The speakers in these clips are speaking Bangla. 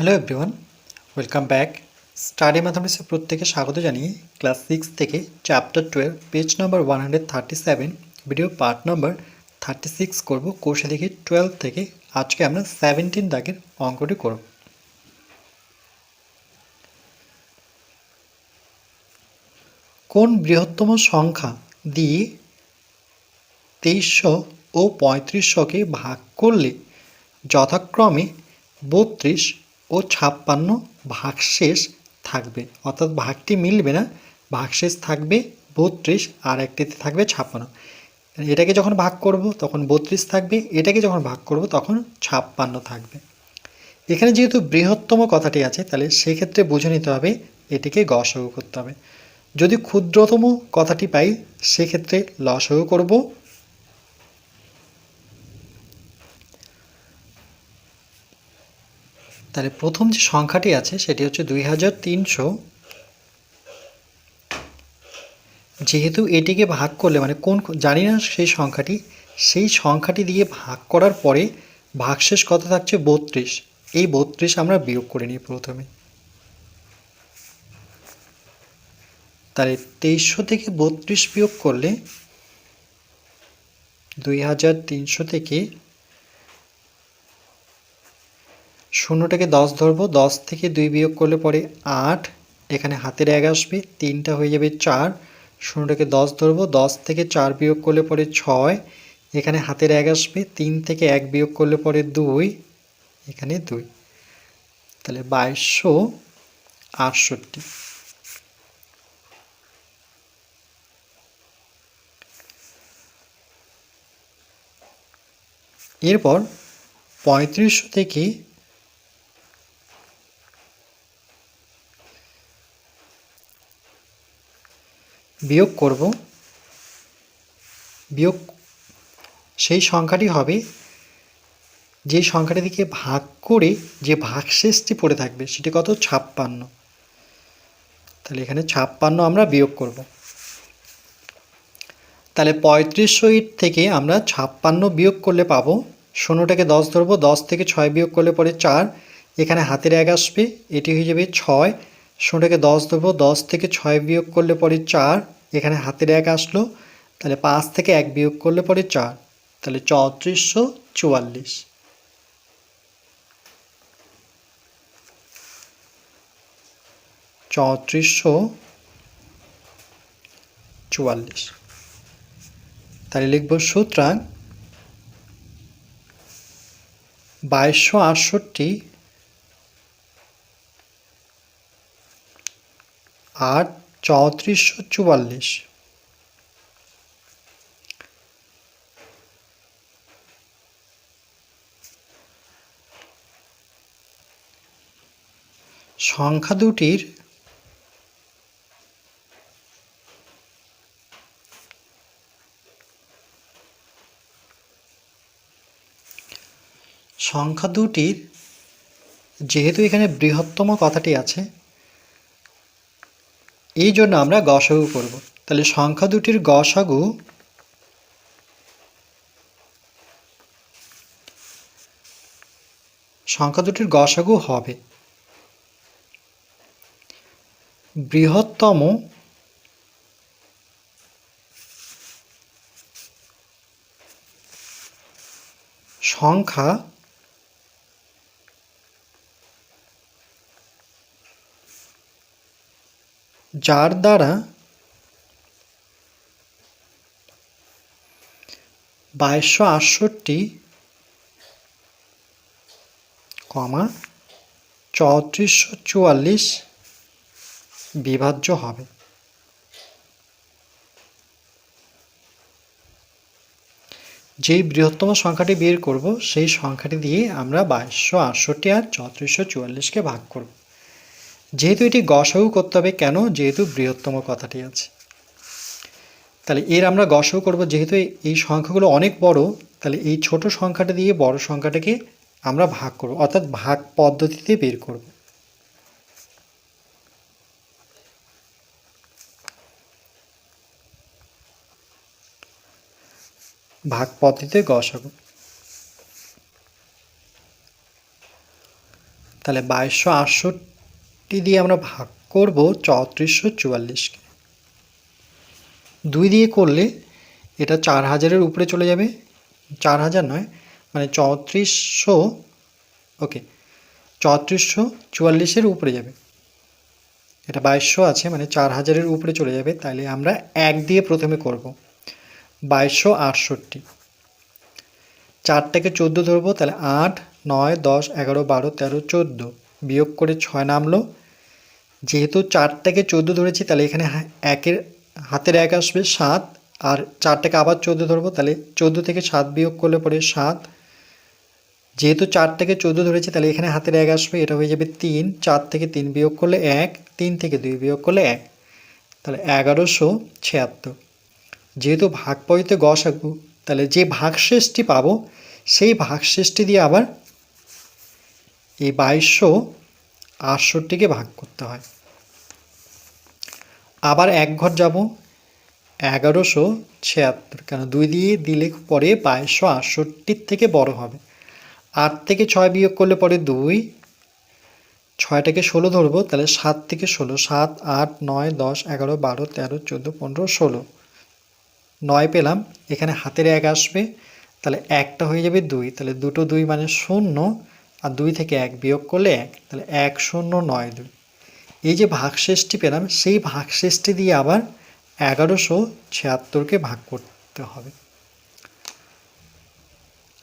Hello everyone welcome back study ম্যাথামেটিক্সের প্রত্যেকে স্বাগত জানিয়ে ক্লাস সিক্স থেকে chapter twelve page number one hundred thirty seven video part number thirty six করব কোর্সে দেখি টুয়েলভ থেকে আজকে আমরা সেভেন্টিন দাগের অঙ্কটি করব। কোন বৃহত্তম সংখ্যা দিয়ে তেইশশো ও পঁয়ত্রিশশোকে ভাগ করলে যথাক্রমে বত্রিশ ও ছাপ্পান্ন ভাগশেষ থাকবে। অর্থাৎ ভাগটি মিলবে না, ভাগশেষ থাকবে বত্রিশ আর একটিতে থাকবে ছাপ্পান্ন। এটাকে যখন ভাগ করব তখন বত্রিশ থাকবে, এটাকে যখন ভাগ করব তখন ছাপ্পান্ন থাকবে। এখানে যেহেতু বৃহত্তম কথাটি আছে, তাহলে সেক্ষেত্রে বুঝে নিতে হবে, এটিকে গসগু করতে হবে। যদি ক্ষুদ্রতম কথাটি পাই, সেক্ষেত্রে লসগু করব তাহলে প্রথম যে সংখ্যাটি আছে, সেটি হচ্ছে দুই হাজার তিনশো। যেহেতু এটিকে ভাগ করলে মানে কোন জানি না সেই সংখ্যাটি সেই সংখ্যাটি দিয়ে ভাগ করার পরে ভাগশেষ কত থাকছে? বত্রিশ। এই বত্রিশ আমরা বিয়োগ করে নিই প্রথমে। তাহলে তেইশশো থেকে বত্রিশ বিয়োগ করলে দুই হাজার তিনশো থেকে শূন্যটাকে দশ ধরবো, দশ থেকে দুই বিয়োগ করলে পরে আট, এখানে হাতের এক আসবে, তিনটা হয়ে যাবে চার, শূন্যটাকে দশ ধরবো, দশ থেকে চার বিয়োগ করলে পরে ছয়, এখানে হাতের এক আসবে, তিন থেকে এক বিয়োগ করলে পরে দুই, এখানে দুই। তাহলে বাইশশো আটষট্টি। এরপর পঁয়ত্রিশশো থেকে বিয়োগ করব। বিয়োগ সেই সংখ্যাটি হবে যে সংখ্যাটি থেকে ভাগ করে যে ভাগশেষটি পড়ে থাকবে সেটি কত? ছাপ্পান্ন। তাহলে এখানে ছাপ্পান্ন আমরা বিয়োগ করব। তাহলে পঁয়ত্রিশশো ইট থেকে আমরা ছাপ্পান্ন বিয়োগ করলে পাবো। ষোলোটাকে দশ ধরবো, দশ থেকে ছয় বিয়োগ করলে পরে চার। এখানে হাতের এক আসবে, এটি হয়ে যাবে ছয়। ষোলোটাকে দশ ধরবো দশ থেকে ছয় বিয়োগ করলে পরে চার, এখানে হাতের এক আসলো, তাহলে পাঁচ থেকে এক বিয়োগ করলে পরে চার, তাহলে চৌত্রিশশো চুয়াল্লিশ। চৌত্রিশশো চুয়াল্লিশ। তাহলে লিখব সুতরাং বাইশশো আটষট্টি আর চৌত্রিশশো চুয়াল্লিশ। সংখ্যা দুটির সংখ্যা দুটির যেহেতু এখানে বৃহত্তম কথাটি আছে এই জন্য আমরা গসাগু করব তাহলে সংখ্যা দুটির গসাগু সংখ্যা দুটির গসাগু হবে। বৃহত্তম সংখ্যা যার দ্বারা বাইশশো আটষট্টি কমা চৌত্রিশশো চুয়াল্লিশ বিভাজ্য হবে। যেই বৃহত্তম সংখ্যাটি বের করব, সেই সংখ্যাটি দিয়ে আমরা বাইশশো আটষট্টি আর চৌত্রিশশো চুয়াল্লিশকে ভাগ করব। যেহেতু এটি গসাগু করতে হবে, কেন? যেহেতু বৃহত্তম কথাটি আছে। তাহলে এর আমরা গসাগু করব, যেহেতু এই সংখ্যাগুলো অনেক বড়, তাহলে এই ছোট সংখ্যাটা দিয়ে বড় সংখ্যাটাকে আমরা ভাগ করব, অর্থাৎ ভাগ পদ্ধতিতে বের করব। ভাগ পদ্ধতিতে গসাগু তাহলে বাইশশো আটষট্টি দিয়ে আমরা ভাগ করব চৌত্রিশশো চুয়াল্লিশকে দুই দিয়ে করলে এটা চার হাজারের উপরে চলে যাবে। চার হাজার নয় মানে চৌত্রিশশো, ওকে, চৌত্রিশশো চুয়াল্লিশের উপরে যাবে। এটা বাইশশো আছে মানে চার হাজারের উপরে চলে যাবে তাহলে আমরা এক দিয়ে প্রথমে করব। বাইশশো আটষট্টি। চারটাকে চোদ্দ ধরবো তাহলে আট, নয়, দশ, এগারো, বারো, তেরো, চোদ্দ বিয়োগ করে ছয় নামলো। যেহেতু চারটাকে চোদ্দ ধরেছি, তাহলে এখানে একের, হাতের এক আসবে সাত, আর চারটাকে আবার চোদ্দ ধরবো, তাহলে চোদ্দ থেকে সাত বিয়োগ করলে পরে সাত। যেহেতু চারটাকে চোদ্দ ধরেছি, তাহলে এখানে হাতের এক আসবে, এটা হয়ে যাবে তিন। চার থেকে তিন বিয়োগ করলে এক, তিন থেকে দুই বিয়োগ করলে এক। তাহলে এগারোশো ছিয়াত্তর। যেহেতু ভাগ পরিতে গসাগু তাহলে যে ভাগ ভাগশেষটি পাবো, সেই ভাগশেষটি দিয়ে আবার এই বাইশশো আটষট্টিকে ভাগ করতে হয়। আবার এক ঘর যাব, এগারোশো ছিয়াত্তর। কেন? দুই দিয়ে দিলে পরে বাইশশো আটষট্টির থেকে বড় হবে। আট থেকে ছয় বিয়োগ করলে পরে দুই। ছয়টাকে ষোলো ধরবো, তাহলে সাত থেকে ষোলো। সাত, আট, নয়, দশ, এগারো, বারো, তেরো, চোদ্দ, পনেরো, ষোলো। নয় পেলাম, এখানে হাতের এক আসবে, তাহলে একটা হয়ে যাবে দুই। তাহলে দুটো দুই মানে শূন্য। আর দুই থেকে এক বিয়োগ করলে এক তাহলে এক শূন্য নয় দুই। এই যে ভাগশেষটি পেলাম, সেই ভাগশেষটি দিয়ে আবার এগারোশো ছিয়াত্তরকে ভাগ করতে হবে।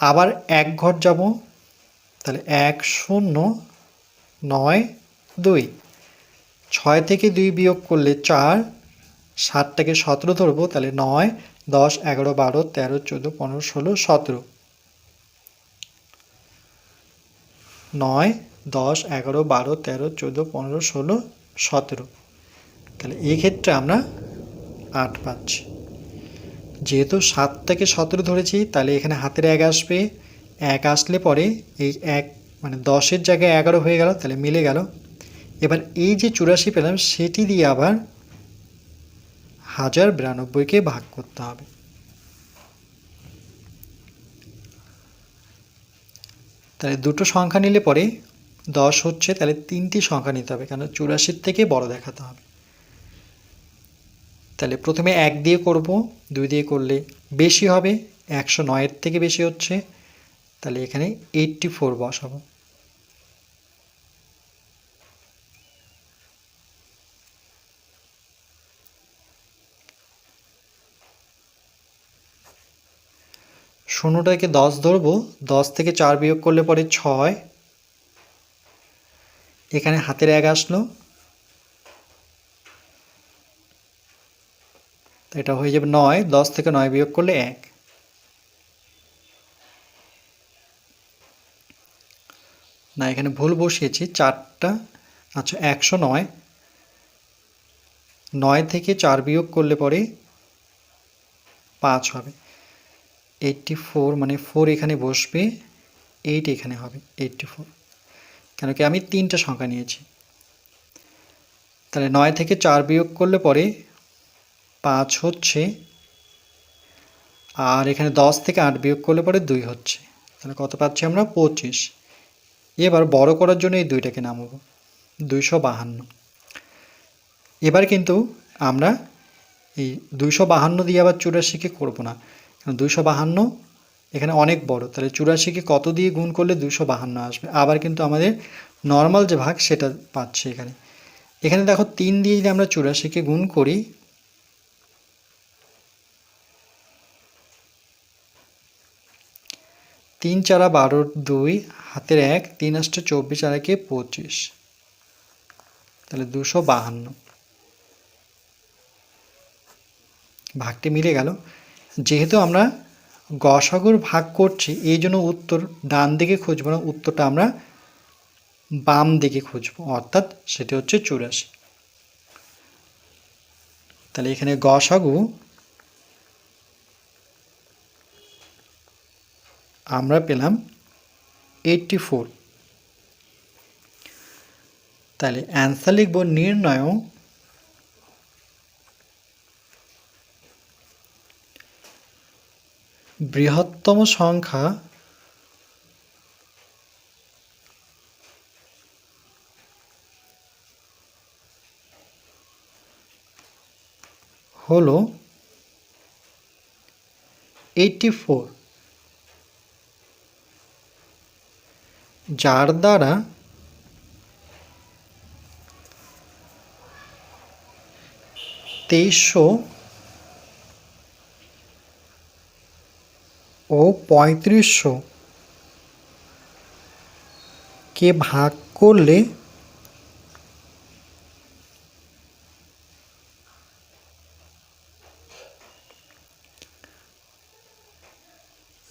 আবার এক ঘর যাব, তাহলে এক শূন্য নয় দুই। ছয় থেকে দুই বিয়োগ করলে চার, সাতটাকে সতেরো ধরবো, তাহলে নয়, দশ, এগারো, বারো, তেরো, চোদ্দ, পনেরো, ষোলো, সতেরো। নয়, দশ, এগারো, বারো, তেরো, চোদ্দ, পনেরো, ষোলো, সতেরো। তাহলে এই ক্ষেত্রে আমরা আট পাচ্ছি। যেহেতু সাত থেকে সতেরো ধরেছি, তাহলে এখানে হাতের এক আসবে। এক আসলে পরে এই এক মানে দশের জায়গায় এগারো হয়ে গেল, তাহলে মিলে গেল। এবার এই যে চুরাশি পেলাম, সেটি দিয়ে আবার হাজার বিরানব্বইকে ভাগ করতে হবে। তাহলে দুটো সংখ্যা নিলে পরে দশ হচ্ছে, তাহলে তিনটি সংখ্যা নিতে হবে কেন চুরাশির থেকে বড় দেখাতে হবে। তাহলে প্রথমে এক দিয়ে করব, দুই দিয়ে করলে বেশি হবে, একশো নয়ের থেকে বেশি হচ্ছে, তাহলে এখানে এইটটি ফোর বসাবো। শূন্যটাকে দশ ধরবো, দশ থেকে চার বিয়োগ করলে পরে ছয়। এখানে হাতের এক আসলো। এটা হয়ে যাবে নয়, দশ থেকে নয় বিয়োগ করলে এক। না, এখানে ভুল বসিয়েছি, চারটা। আচ্ছা একশো নয়। নয় থেকে চার বিয়োগ করলে পরে পাঁচ হবে। এইটটি ফোর মানে ফোর এখানে বসবে এইট এখানে হবে এইটটি ফোর কেন কি আমি তিনটা সংখ্যা নিয়েছি। তাহলে নয় থেকে চার বিয়োগ করলে পরে পাঁচ হচ্ছে, আর এখানে দশ থেকে আট বিয়োগ করলে পরে দুই হচ্ছে। তাহলে কত পাচ্ছি আমরা? পঁচিশ। এবার বড় করার জন্য এই দুইটাকে নামাবো। দুইশো বাহান্ন। এবার কিন্তু আমরা এই দুইশো বাহান্ন দিয়ে আবার চুরাশিকে করব না। দুইশো বাহান্ন, এখানে অনেক বড়। তাহলে চুরাশিকে কত দিয়ে গুণ করলে দুশো বাহান্ন আসবে? আবার কিন্তু আমাদের নর্মাল যে ভাগ, সেটা পাচ্ছে এখানে। এখানে দেখো তিন দিয়ে যদি আমরা চুরাশিকে গুণ করি, তিন চারা বারো দুই, হাতের এক, তিন আষ্টে চব্বিশ, আর একে পঁচিশ। তাহলে দুশো বাহান্ন। ভাগটি মিলে গেল। যেহেতু আমরা গসাগুর ভাগ করছি, এই জন্য উত্তর ডান দিকে খুঁজবো না, উত্তরটা আমরা বাম দিকে খুঁজবো, অর্থাৎ সেটি হচ্ছে চুরাশি। তাহলে এখানে গসাগু আমরা পেলাম এইটটি ফোর তাহলে অ্যান্সার লিখব নির্ণয় বৃহত্তম সংখ্যা হল এইটি ফোর যার দ্বারা তেইশশো ও পঁয়ত্রিশশো। কে ভাগ করলে?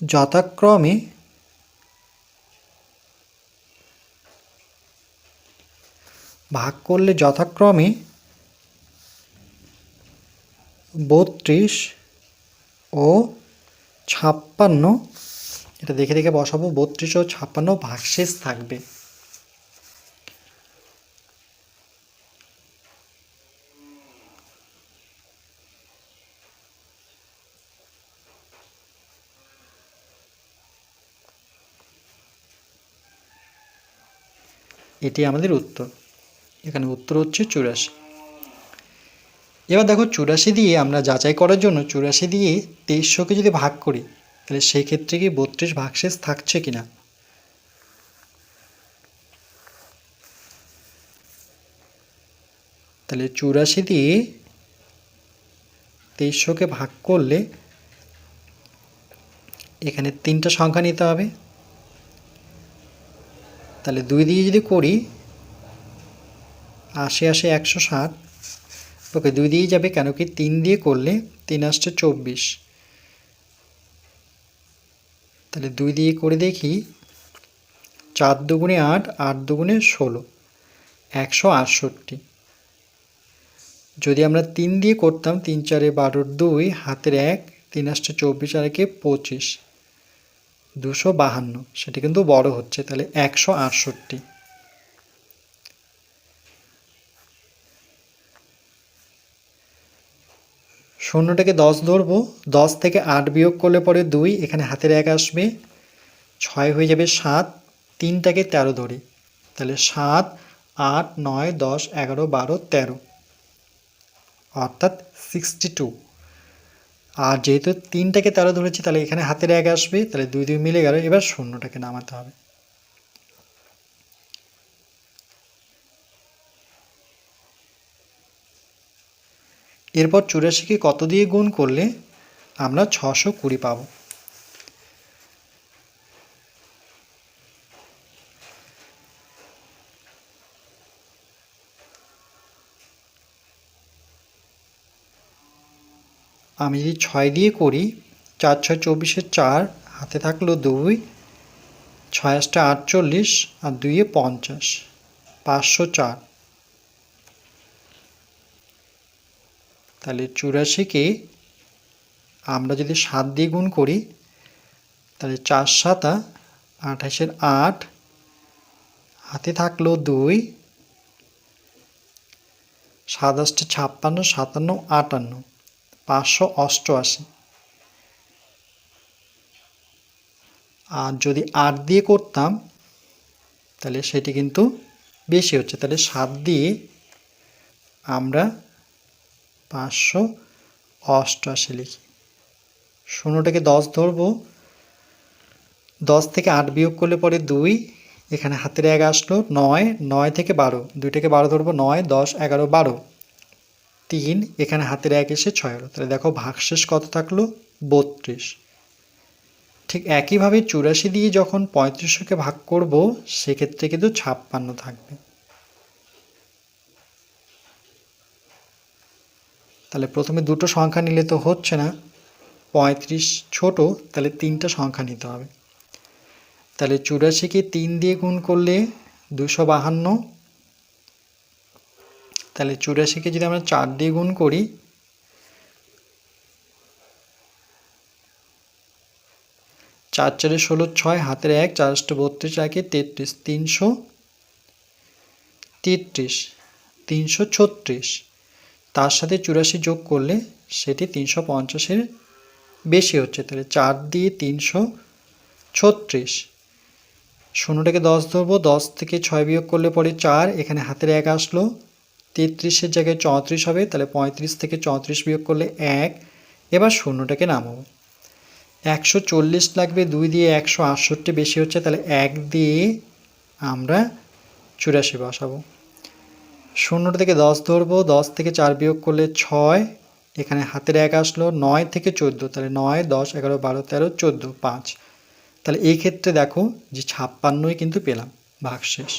যথাক্রমে ভাগ করলে যথাক্রমে বত্রিশ ও ছাপ্পান্ন, এটা দেখে দেখে বসাবো বত্রিশ ও ছাপ্পান্ন ভাগশেষ থাকবে। এটি আমাদের উত্তর। এখানে উত্তর হচ্ছে চুরাশি। এবার দেখো চুরাশি দিয়ে আমরা যাচাই করার জন্য চুরাশি দিয়ে তেইশশোকে যদি ভাগ করি, তাহলে সেই ক্ষেত্রে কি বত্রিশ ভাগশেষ থাকছে কি না তাহলে চুরাশি দিয়ে তেইশশোকে ভাগ করলে এখানে তিনটা সংখ্যা নিতে হবে। তাহলে দুই দিয়ে যদি করি, আশি আশি একশো ষাট ওকে দুই দিয়েই যাবে, কেন কি তিন দিয়ে করলে তিন আসছে চব্বিশ। তাহলে দুই দিয়ে করে দেখি, চার দুগুণে আট আট দুগুণে ষোলো, একশো আটষট্টি। যদি আমরা তিন দিয়ে করতাম, তিন চারে বারোর দুই, হাতের এক, তিন আসছে চব্বিশ, আর একে পঁচিশ। দুশো বাহান্ন, সেটি কিন্তু বড় হচ্ছে, তাহলে একশো আটষট্টি। শূন্যটাকে দশ ধরবো। দশ থেকে আট বিয়োগ করলে পরে দুই, এখানে হাতের এক আসবে। ছয় হয়ে যাবে সাত, তিনটাকে তেরো ধরি। তাহলে সাত, আট, নয়, দশ, এগারো, বারো, তেরো। অর্থাৎ সিক্সটি টু আর যেহেতু তিনটাকে তেরো ধরেছি, তাহলে এখানে হাতের এক আসবে, তাহলে দুই দুই মিলে গেল। এবার শূন্যটাকে নামাতে হবে। এরপর চুরাশিকে কত দিয়ে গুণ করলে আমরা ছশো কুড়ি পাবো? আমি যদি ছয় দিয়ে করি, চার ছয় চব্বিশের চার, হাতে থাকল দুই, ছয় আটটা আটচল্লিশ, আর দুইয়ে পঞ্চাশ, পাঁচশো চার। তাহলে চুরাশিকে আমরা যদি সাত দিয়ে গুণ করি, তাহলে চার সাতা, আঠাশের আট, হাতে থাকল দুই সাতাশটা ছাপ্পান্ন, সাতান্ন, আটান্ন, পাঁচশো অষ্টআশি। আর যদি আট দিয়ে করতাম, তাহলে সেটি কিন্তু বেশি হচ্ছে, তাহলে সাত দিয়ে আমরা পাঁচশো অষ্টআশি লিখি। শূন্যটাকে দশ ধরবো। দশ থেকে আট বিয়োগ করলে পরে দুই, এখানে হাতের এক আসলো নয় নয় থেকে বারো, দুইটাকে বারো ধরবো, নয়, দশ, এগারো, বারো। তিন, এখানে হাতের এক এসে ছয় হলো। তাহলে দেখো ভাগশেষ কত থাকল? বত্রিশ। ঠিক একইভাবে চুরাশি দিয়ে যখন পঁয়ত্রিশশোকে ভাগ করব, সেক্ষেত্রে কিন্তু ছাপ্পান্ন থাকবে। তাহলে প্রথমে দুটো সংখ্যা নিলে তো হচ্ছে না। পঁয়ত্রিশ ছোট, তাহলে তিনটা সংখ্যা নিতে হবে। তাহলে চুরাশিকে তিন দিয়ে গুণ করলে দুশো বাহান্ন। তাহলে চুরাশিকে যদি আমরা চার দিয়ে গুণ করি, চার চারে ষোলো ছয়, হাতের এক চারশো বত্রিশ একে তেত্রিশ, তিনশো তেত্রিশ, তিনশো ছত্রিশ। তার সাথে চুরাশি যোগ করলে সেটি তিনশো পঞ্চাশের বেশি হচ্ছে। তাহলে চার দিয়ে তিনশো ছত্রিশ। শূন্যটাকে দশ ধরবো, দশ থেকে ছয় বিয়োগ করলে পরে চার, এখানে হাতের এক আসলো। তেত্রিশের জায়গায় চৌত্রিশ হবে, তাহলে পঁয়ত্রিশ থেকে চৌত্রিশ বিয়োগ করলে এক। এবার শূন্যটাকে নামাবো। একশো চল্লিশ লাগবে, দুই দিয়ে একশো আটষট্টি বেশি হচ্ছে, তাহলে এক দিয়ে আমরা চুরাশি বসাবো। শূন্যটা থেকে দশ ধরবো, দশ থেকে চার বিয়োগ করলে ছয়, এখানে হাতের এক আসলো, নয় থেকে চোদ্দ, তাহলে নয়, দশ, এগারো, বারো, তেরো, চোদ্দ, পাঁচ। তাহলে এই ক্ষেত্রে দেখো যে ছাপ্পান্নই কিন্তু পেলাম, ভাগশেষ।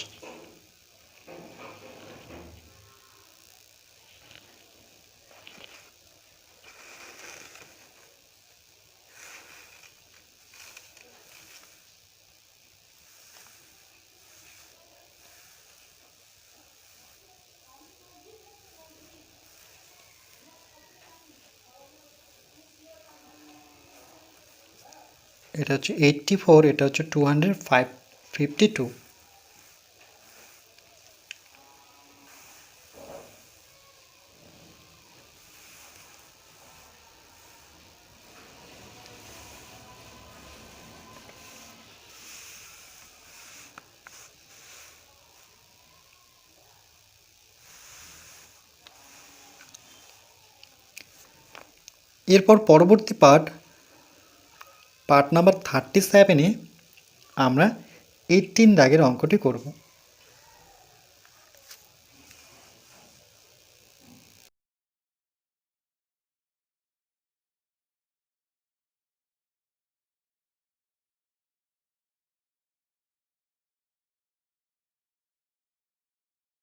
এটা হচ্ছে এইট্টি ফোর এটা হচ্ছে two hundred five fifty two এরপর পরবর্তী পার্ট পার্ট নাম্বার থার্টি সেভেনে আমরা এইটিন দাগের অঙ্কটি করব।